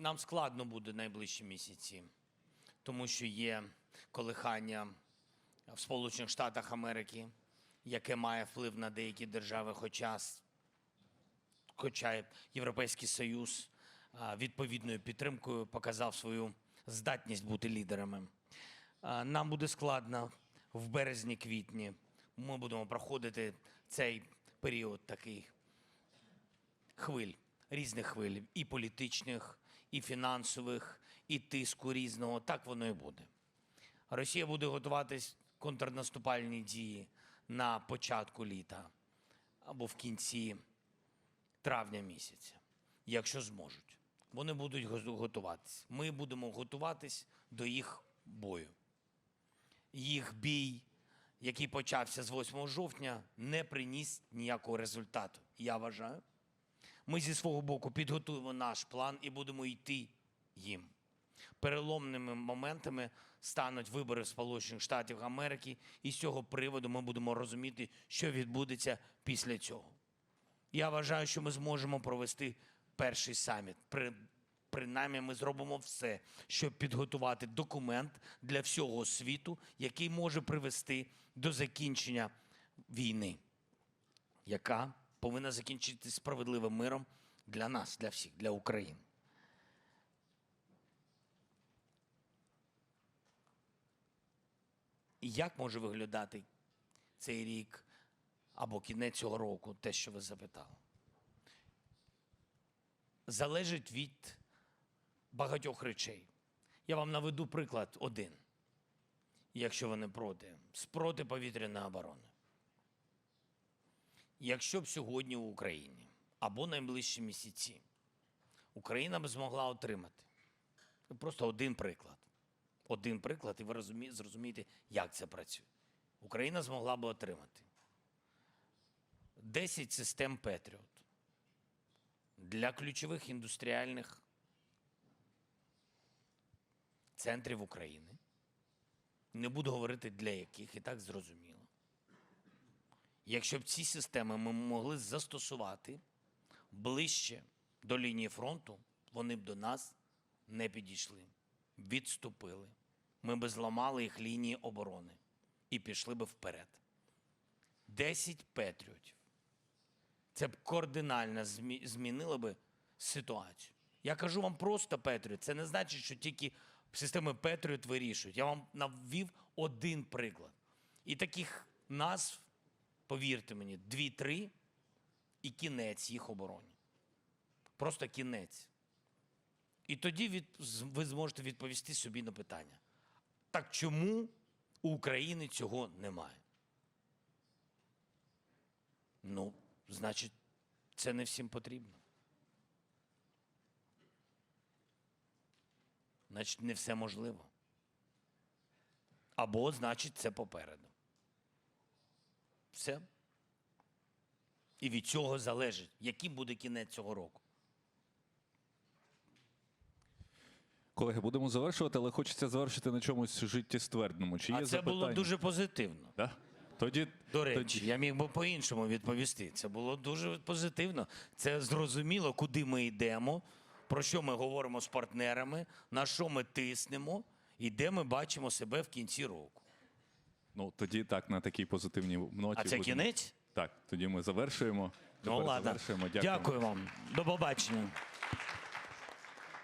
Нам складно буде найближчі місяці, тому що є колихання в Сполучених Штатах Америки, яке має вплив на деякі держави, хоча, хоча Європейський Союз відповідною підтримкою показав свою здатність бути лідерами. Нам буде складно в березні-квітні. Ми будемо проходити цей період такий хвиль, різних хвиль, і політичних, і фінансових, і тиску різного. Так воно і буде. Росія буде готуватись контрнаступальні дії на початку літа або в кінці травня місяця, якщо зможуть. Вони будуть готуватись. Ми будемо готуватись до їх бою. Їх бій, який почався з 8 жовтня, не приніс ніякого результату. Я вважаю. Ми зі свого боку підготуємо наш план і будемо йти їм. Переломними моментами стануть вибори Сполучених Штатів Америки, і з цього приводу ми будемо розуміти, що відбудеться після цього. Я вважаю, що ми зможемо провести перший саміт. При, принаймні, ми зробимо все, щоб підготувати документ для всього світу, який може привести до закінчення війни, яка повинна закінчитися справедливим миром для нас, для всіх, для України. І Як може виглядати цей рік або кінець цього року, те, що ви запитали? Залежить від багатьох речей. Я вам наведу приклад один, якщо ви не проти, з протиповітряної оборони. Якщо б сьогодні в Україні або найближчі місяці Україна б змогла отримати просто один приклад. Один приклад, і ви розумі, зрозумієте, як це працює. Україна змогла б отримати 10 систем Петріот для ключових індустріальних центрів України. Не буду говорити для яких, і так зрозуміло. Якщо б ці системи ми могли застосувати ближче до лінії фронту, вони б до нас не підійшли, відступили. Ми б зламали їх лінії оборони і пішли б вперед. 10 патріотів. Це б кардинально змінило би ситуацію. Я кажу вам просто Петріот. Це не значить, що тільки системи Петріот вирішують. Я вам навів один приклад. І таких назв, повірте мені, дві-три і кінець їх обороні. Просто кінець. І тоді від, ви зможете відповісти собі на питання. Так чому у України цього немає? Ну, значить, це не всім потрібно. Значить, не все можливо. Або, значить, це попереду. Все. І від цього залежить, яким буде кінець цього року. Колеги, будемо завершувати, але хочеться завершити на чомусь життєствердному. Чи є А це запитання? було дуже позитивно. Да? Тоді, До речі, тоді я міг би по-іншому відповісти. Це було дуже позитивно. Це зрозуміло, куди ми йдемо, про що ми говоримо з партнерами, на що ми тиснемо і де ми бачимо себе в кінці року. Ну тоді так на такій позитивній ноті. А це будемо- кінець? Так, тоді ми завершуємо. Ну Тепер ладно. завершуємо. Дякуємо. Дякую вам. До побачення.